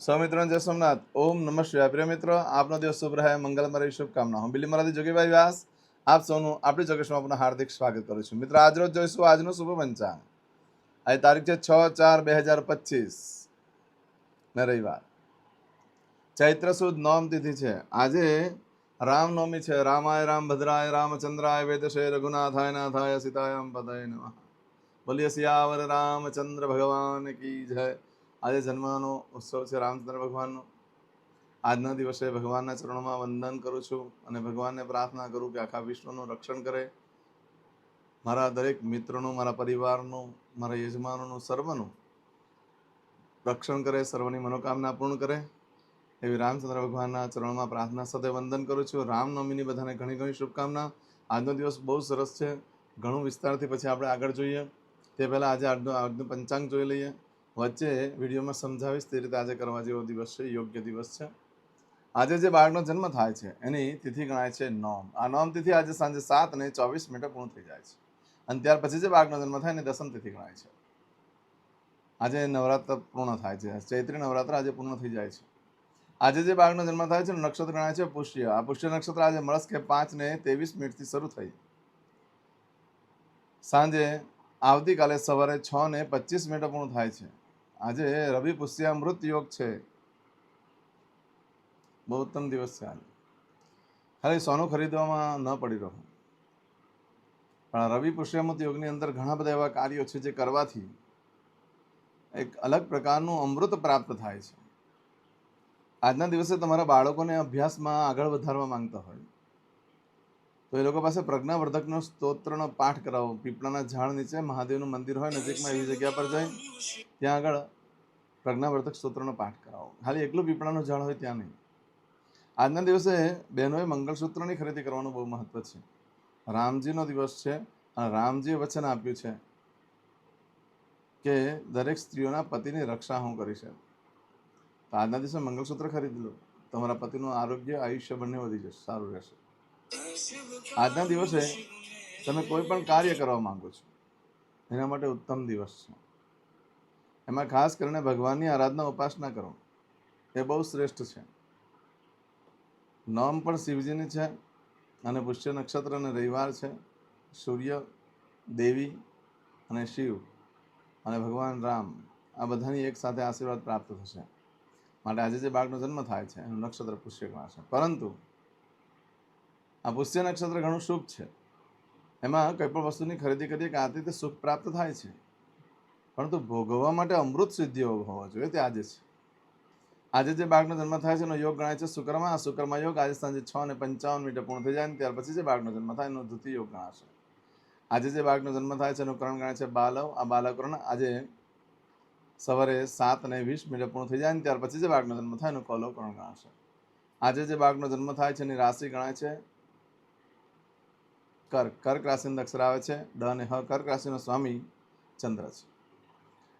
સૌ મિત્રો જય સોમનાથ. ઓમ નમઃ શિવાય પ્રિય મિત્રો. આપનો દિવસ શુભ રહે. મંગલમય શુભકામના. હું બિલી મરાદી જોગીભાઈ વ્યાસ. આપ સૌનું આપણી જોગેશમાં આપનું હાર્દિક સ્વાગત કરું છું. મિત્રો આજરોજ જોઈશું આજનું શુભ પંચાંગ. આજે તારીખ છે છ ચાર બે હજાર પચીસ. ને રવિવાર. ચૈત્ર સુદ નોમ તિથિ છે. આજે રામનવમી છે. રામાય રામ ભદ્રાય રામચંદ્રાય વેદશે રઘુનાથાય નાથાય સીતાયામ પદય નમઃ. બોલીએ સિયાવર રામચંદ્ર ભગવાન કી જય. આજે જન્મનો ઉત્સવ છે રામચંદ્ર ભગવાનનો. આજના દિવસે ભગવાનના ચરણોમાં વંદન કરું છું અને ભગવાનને પ્રાર્થના કરું કે આખા વિશ્વનું રક્ષણ કરે. મારા દરેક મિત્રોનું, મારા પરિવારનું, મારા યજમાનોનું, સર્વનું રક્ષણ કરે, સર્વની મનોકામના પૂર્ણ કરે. એવી રામચંદ્ર ભગવાનના ચરણોમાં પ્રાર્થના સાથે વંદન કરું છું. રામનવમીની બધાને ઘણી ઘણી શુભકામના. આજનો દિવસ બહુ સરસ છે. ઘણું વિસ્તારથી પછી આપણે આગળ જોઈએ. તે પહેલાં આજે આજનો આજનું પંચાંગ જોઈ લઈએ. વચ્ચે વિડીયોમાં સમજાવીશ તે રીતે આજે કરવા જેવો દિવસ છે, યોગ્ય દિવસ છે. આજે જે બાળકનો જન્મ થાય છે, એની તિથિ ગણાય છે નોમ. આ નોમ તિથિ આજે સાંજે સાત અને ચોવીસ મિનિટે પૂર્ણ થઈ જાય છે. અને ત્યાર પછી જે બાળકનો જન્મ થાય, એની દસમ તિથિ ગણાય છે. આજે નવરાત્ર પૂર્ણ થાય છે. ચૈત્રી નવરાત્ર આજે પૂર્ણ થઈ જાય છે. આજે જે બાળકનો જન્મ થાય છે નક્ષત્ર ગણાય છે પુષ્ય. આ પુષ્ય નક્ષત્ર આજે મળસ્કે પાંચ ને ત્રેવીસ મિનિટથી શરૂ થઈ. સાંજે આવતીકાલે સવારે છ ને પચીસ મિનિટ પૂર્ણ થાય છે. આજે રવિ પુષ્યામૃત યોગ છે. બહુ ઉત્તમ દિવસ છે આજે. ખાલી સોનું ખરીદવામાં ન પડી રહો. પણ રવિ પુષ્યામૃત યોગની અંદર ઘણા બધા એવા કાર્યો છે જે કરવાથી એક અલગ પ્રકારનું અમૃત પ્રાપ્ત થાય છે. આજના દિવસે તમારા બાળકોને અભ્યાસમાં આગળ વધારવા માંગતા હોય. તો એ લોકો પાસે પ્રજ્ઞાવર્ધકનો સ્તોત્રનો પાઠ કરાવો. પીપળાના ઝાડ નીચે મહાદેવનું મંદિર હોય, નજીકમાં એવી જગ્યા પર જઈ, ત્યાં આગળ પ્રજ્ઞાવર્ધક સ્તોત્રનો પાઠ કરાવો. ખાલી એકલું પીપળાનું ઝાડ હોય ત્યાં નહીં. આજના દિવસે બહેનોએ મંગળસૂત્રની ખરીદી કરવાનું બહુ મહત્વ છે. રામજીનો દિવસ છે અને રામજીએ વચન આપ્યું છે કે દરેક સ્ત્રીઓના પતિની રક્ષા હું કરીશ. તો આજના દિવસે મંગળસૂત્ર ખરીદી લો. તમારા પતિનું આરોગ્ય, આયુષ્ય બંને વધી જશે, સારું રહેશે. આજના દિવસે તમે કોઈ પણ કાર્ય કરવા માંગો છો, એના માટે ઉત્તમ દિવસ છે. એમાં ખાસ કરીને ભગવાનની આરાધના ઉપાસના કરો. એ બહુ શ્રેષ્ઠ છે. નોમ પણ શિવજીની છે અને પુષ્ય નક્ષત્ર અને રવિવાર છે. સૂર્ય, દેવી અને શિવ અને ભગવાન રામ આ બધાની એક સાથે આશીર્વાદ પ્રાપ્ત થશે. માટે આજે જે બાળકનો જન્મ થાય છે, એનું નક્ષત્ર પુષ્યકમાં છે પરંતુ આ પુષ્ય નક્ષત્ર ઘણું શુભ છે. એમાં કોઈ પણ વસ્તુની ખરીદી કરીએ કે આ રીતે સુખ પ્રાપ્ત થાય છે. પરંતુ ભોગવવા માટે અમૃત સિદ્ધિઓ હોવા જોઈએ તે આજે છે. આજે જે બાળકનો જન્મ થાય છે એનો યોગ ગણાય છે શુક્રમાં. આ શુક્રમાં યોગ આજે સાંજે છ અને પંચાવન મિનિટે પૂર્ણ થઈ જાય ને ત્યાર પછી જે બાળકનો જન્મ થાય એનો ધૃતિ યોગ ગણાશે. આજે જે બાળકનો જન્મ થાય છે એનું કરણ ગણાય છે બાલવ. આ બાલકરણ આજે સવારે સાત અને વીસ મિનિટે પૂર્ણ થઈ જાય અને ત્યાર પછી જે બાળકનો જન્મ થાય એનું કૌલવ ગણાશે. આજે જે બાળકનો જન્મ થાય છે એની રાશિ ગણાય છે કર્ક કર્ક રાશિના અક્ષર આવે છે ડ અને હ કર્ક રાશિનો સ્વામી ચંદ્ર છે.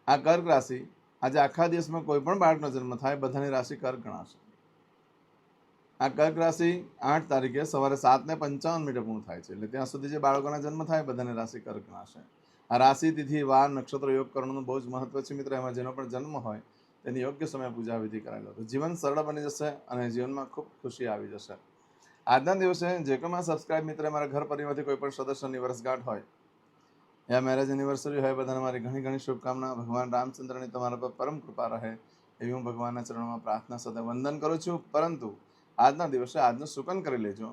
આ કર્ક રાશિ આજે આખા દિવસમાં કોઈ પણ બાળકનો જન્મ થાય, બધાની રાશિ કર્ક ગણાશે. આ કર્ક રાશિ આઠ તારીખે સવારે સાતને પંચાવન મિનિટે પૂર્ણ થાય છે, એટલે ત્યાં સુધી જે બાળકોના જન્મ થાય, બધાની રાશિ કર્ક ગણાશે. આ રાશિ, તિથિ, વાર, નક્ષત્ર, યોગ કરવાનું બહુ જ મહત્વ છે મિત્ર, એમાં જેનો પણ જન્મ હોય, તેની યોગ્ય સમયે પૂજા વિધિ કરાવી લો. તો જીવન સરળ બની જશે અને જીવનમાં ખૂબ ખુશી આવી જશે. આજના દિવસે જે કોઈ સબસ્ક્રાઇબ મિત્ર મારા ઘર પરિવારથી કોઈ પણ સદસ્યની વર્ષગાંઠ હોય યા મેરેજ એનિવર્સરી હોય, બધાને મારી ઘણી ઘણી શુભકામના. ભગવાન રામચંદ્રની તમારા પર પરમ કૃપા રહે એવી હું ભગવાનના ચરણમાં પ્રાર્થના સાથે વંદન કરું છું. પરંતુ આજના દિવસે આજનું સુકન કરી લેજો.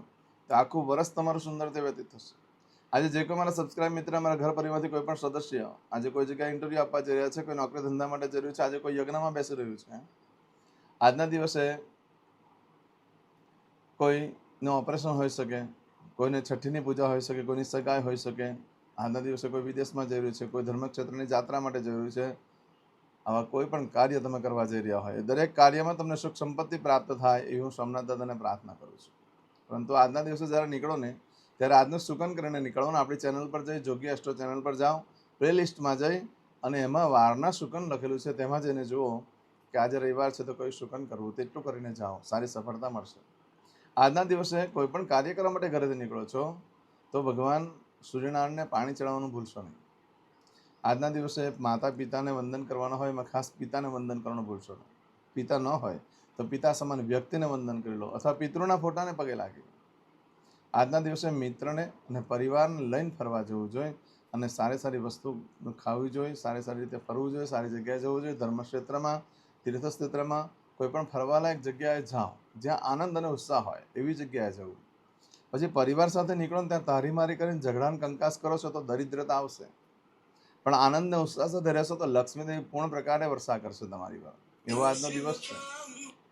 તો આખું વર્ષ તમારું સુંદર તે વ્યતીત થશે. આજે જે કોઈ મારા સબસ્ક્રાઇબ મિત્ર મારા ઘર પરિવારથી કોઈ પણ સદસ્ય, આજે કોઈ જગ્યાએ ઇન્ટરવ્યૂ આપવા જઈ રહ્યા છે, કોઈ નોકરી ધંધા માટે જઈ રહ્યું છે, આજે કોઈ યજ્ઞમાં બેસી રહ્યું છે. આજના દિવસે કોઈનું ઓપરેશન હોઈ શકે, કોઈને છઠ્ઠીની પૂજા હોઈ શકે, કોઈની સગાઈ હોઈ શકે, આજના દિવસે કોઈ વિદેશમાં જઈ રહ્યું છે, કોઈ ધર્મક્ષેત્રની જાત્રા માટે જઈ રહ્યું છે, આવા કોઈ પણ કાર્ય તમે કરવા જઈ રહ્યા હોય દરેક કાર્યમાં તમને સુખ સંપત્તિ પ્રાપ્ત થાય એ હું સોમનાથ દાદાને પ્રાર્થના કરું છું. પરંતુ આજના દિવસે જ્યારે નીકળો ને, ત્યારે આજનું સુકન કરીને નીકળો ને, આપણી ચેનલ પર જઈ, જોગી એસ્ટ્રો ચેનલ પર જાઓ પ્લે લિસ્ટમાં જઈ અને એમાં વારના સુકન લખેલું છે, તેમાં જઈને જુઓ કે આજે રવિવાર છે તો કોઈ સુકન કરવું તેટલું કરીને જાઓ, સારી સફળતા મળશે. આજના દિવસે કોઈ પણ કાર્ય કરવા માટે ઘરેથી નીકળો છો, તો ભગવાન સૂર્યનારાયણને પાણી ચડાવવાનું ભૂલશો નહીં. આજના દિવસે માતા પિતાને વંદન કરવાના હોય, એમાં ખાસ પિતાને વંદન કરવાનું ભૂલશો નહીં. પિતા ન હોય, તો પિતા સમાન વ્યક્તિને વંદન કરી લો અથવા પિતૃના ફોટાને પગે લાગી આજના દિવસે મિત્રને અને પરિવારને લઈને ફરવા જવું જોઈએ અને સારી સારી વસ્તુ ખાવી જોઈએ, સારી સારી રીતે ફરવું જોઈએ, સારી જગ્યાએ જવું જોઈએ, ધર્મક્ષેત્રમાં, તીર્થક્ષેત્રમાં, કોઈ પણ ફરવાલાયક જગ્યાએ જાઓ. જ્યાં આનંદ અને ઉત્સાહ હોય, એવી જગ્યાએ જવું. પછી પરિવાર સાથે નીકળો ને ત્યાં તારીમારી કરીને ઝઘડાને કંકાસ કરો છો તો દરિદ્રતા આવશે. પણ આનંદ ને ઉત્સાહ સાથે રહેશો તો લક્ષ્મીદેવી પૂર્ણ પ્રકારે વર્ષા કરશે તમારી પર એવો આજનો દિવસ છે.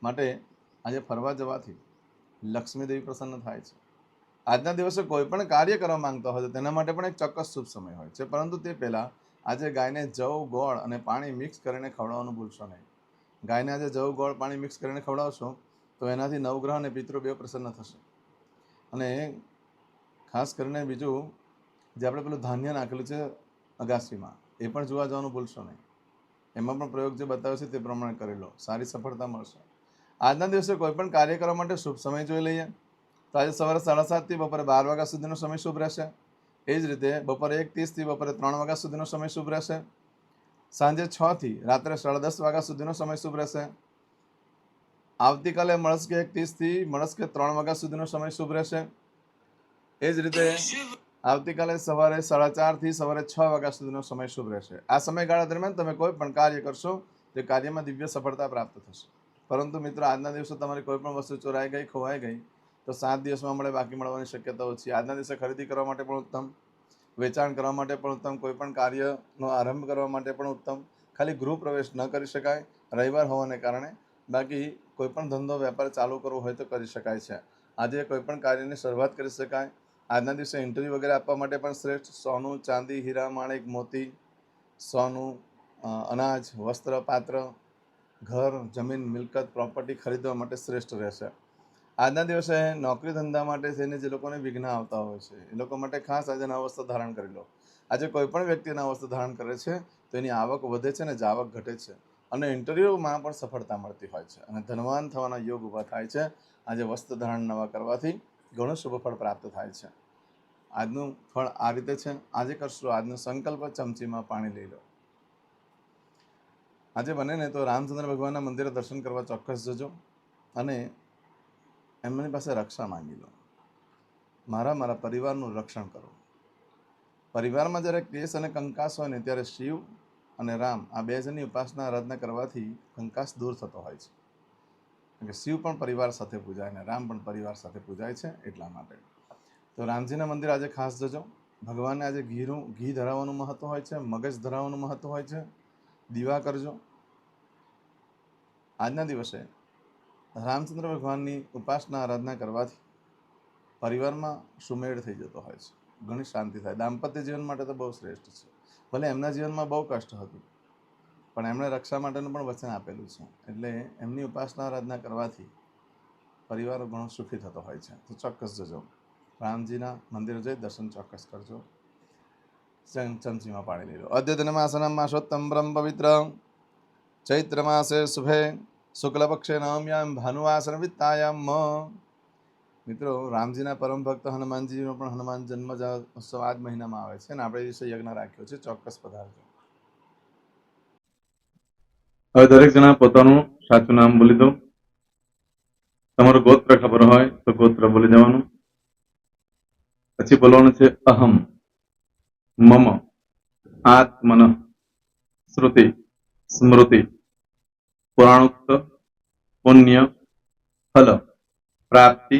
માટે આજે ફરવા જવાથી લક્ષ્મીદેવી પ્રસન્ન થાય છે. આજના દિવસે કોઈ પણ કાર્ય કરવા માંગતા હોય તો તેના માટે પણ એક ચોક્કસ શુભ સમય હોય છે. પરંતુ તે પહેલાં આજે ગાયને જવ, ગોળ અને પાણી મિક્સ કરીને ખવડાવવાનું ભૂલશો નહીં. ગાયને આજે જવ, ગોળ, પાણી મિક્સ કરીને ખવડાવશો તો એનાથી નવગ્રહ અને પિતૃ બે પ્રસન્ન થશે. અને ખાસ કરીને બીજું, જે આપણે પેલું ધાન્ય નાખેલું છે અગાસીમાં, એ પણ જોવા જવાનું ભૂલશો નહીં. એમાં પણ પ્રયોગ જે બતાવ્યો છે તે પ્રમાણે કરી લો. સારી સફળતા મળશે. આજના દિવસે કોઈ પણ કાર્ય કરવા માટે શુભ સમય જોઈ લઈએ. તો આજે સવારે સાડા સાતથી બપોરે બાર વાગ્યા સુધીનો સમય શુભ રહેશે. એ જ રીતે બપોરે એક ત્રીસથી બપોરે ત્રણ વાગ્યા સુધીનો સમય શુભ રહેશે. સાંજે છથી રાત્રે સાડા દસ વાગ્યા સુધીનો સમય શુભ રહેશે. આવતીકાલે મળસ્કે એક ત્રીસથી મળસ્કે ત્રણ વાગ્યા સુધીનો સમય શુભ રહેશે. એ જ રીતે આવતીકાલે સવારે સાડા ચારથી સવારે છ વાગ્યા સુધીનો સમય શુભ રહેશે. આ સમયગાળા દરમિયાન તમે કોઈ પણ કાર્ય કરશો તે કાર્યમાં દિવ્ય સફળતા પ્રાપ્ત થશે. પરંતુ મિત્રો, આજના દિવસે તમારી કોઈ પણ વસ્તુ ચોરાઈ ગઈ, ખોવાઈ ગઈ, તો સાત દિવસમાં મળે, બાકી મળવાની શક્યતા ઓછી આજના દિવસે ખરીદી કરવા માટે પણ ઉત્તમ, વેચાણ કરવા માટે પણ ઉત્તમ, કોઈ પણ કાર્યનો આરંભ કરવા માટે પણ ઉત્તમ. ખાલી ગૃહ પ્રવેશ ન કરી શકાય, રવિવાર હોવાને કારણે બાકી કોઈપણ ધંધો વેપાર ચાલુ કરવો હોય તો કરી શકાય છે. આજે કોઈપણ કાર્યની શરૂઆત કરી શકાય. આજના દિવસે ઇન્ટરવ્યૂ વગેરે આપવા માટે પણ શ્રેષ્ઠ સોનું ચાંદી, હીરા, માણેક, મોતી, સોનું અનાજ, વસ્ત્ર, પાત્ર, ઘર, જમીન, મિલકત પ્રોપર્ટી ખરીદવા માટે શ્રેષ્ઠ રહેશે. આજના દિવસે નોકરી ધંધા માટે થઈને જે લોકોને વિઘ્ન આવતા હોય છે, એ લોકો માટે ખાસ આજે નવા વસ્ત્ર ધારણ કરી લો. આજે કોઈ પણ વ્યક્તિ નવા વસ્ત્ર ધારણ કરે છે, તો એની આવક વધે છે અને જાવક ઘટે છે. અને ઇન્ટરવ્યૂમાં પણ સફળતા મળતી હોય છે. અને ધનવાન થવાના યોગ ઊભા થાય છે. આજે વસ્ત્ર ધારણ નવા કરવાથી ઘણું શુભ ફળ પ્રાપ્ત થાય છે. આજનું ફળ આ રીતે છે. આજે કરશો, આજનો સંકલ્પ ચમચીમાં પાણી લઈ લો. આજે બને ને તો રામચંદ્ર ભગવાનના મંદિરે દર્શન કરવા ચોક્કસ જજો અને એમની પાસે રક્ષા માંગી લો. મારા મારા પરિવારનું રક્ષણ કરો. પરિવારમાં જ્યારે કેસ અને કંકાસ હોય ને ત્યારે શિવ અને રામ આ બે જણની ઉપાસના આરાધના કરવાથી કંકાસ દૂર થતો હોય છે. કે શિવ પણ પરિવાર સાથે પૂજાય અને રામ પણ પરિવાર સાથે પૂજાય છે એટલા માટે. તો રામજીના મંદિર આજે ખાસ જજો. ભગવાનને આજે ઘીનું ઘી ધરાવવાનું મહત્ત્વ હોય છે, મગજ ધરાવવાનું મહત્ત્વ હોય છે. દીવા કરજો. આજના દિવસે રામચંદ્ર ભગવાનની ઉપાસના આરાધના કરવાથી પરિવારમાં સુમેળ થઈ જતો હોય છે. ઘણી શાંતિ થાય. દાંપત્ય જીવન માટે તો બહુ શ્રેષ્ઠ છે. ભલે એમના જીવનમાં બહુ કષ્ટ હતું, પણ એમણે રક્ષા માટેનું પણ વચન આપેલું છે. એટલે એમની ઉપાસના આરાધના કરવાથી પરિવાર ઘણો સુખી થતો હોય છે. તો ચોક્કસ જજો. રામજીના મંદિર જઈ દર્શન ચોક્કસ કરજો. ચમ- ચમચીમાં પાણી લીધો. અદ્યતન અદ્યતનમાસનમ માસોત્તમ બ્રહ્મ પવિત્ર. ચૈત્ર માસે શુભે. શુક્લપક્ષે નવમ્યામ ભાનુવાસન વિત્તાયામ મિત્રો, રામજીના પરમ ભક્ત હનુમાનજીનો પણ હનુમાન જન્મ ઉત્સવ આ મહિનામાં આવે છે અને આપણે દિવસે યજ્ઞ રાખ્યો છે, ચોક્કસ પધારજો. હવે દરેક જણા પોતાનું સાચું નામ બોલી દો. તમારું ગોત્ર ખબર હોય તો ગોત્ર બોલી દેવાનું. પછી બોલવાનું છે અહમ, મમ, આત્મન, શ્રુતિ, સ્મૃતિ, પુરાણોક્ત, પુણ્ય, ફલ, પ્રાપ્તિ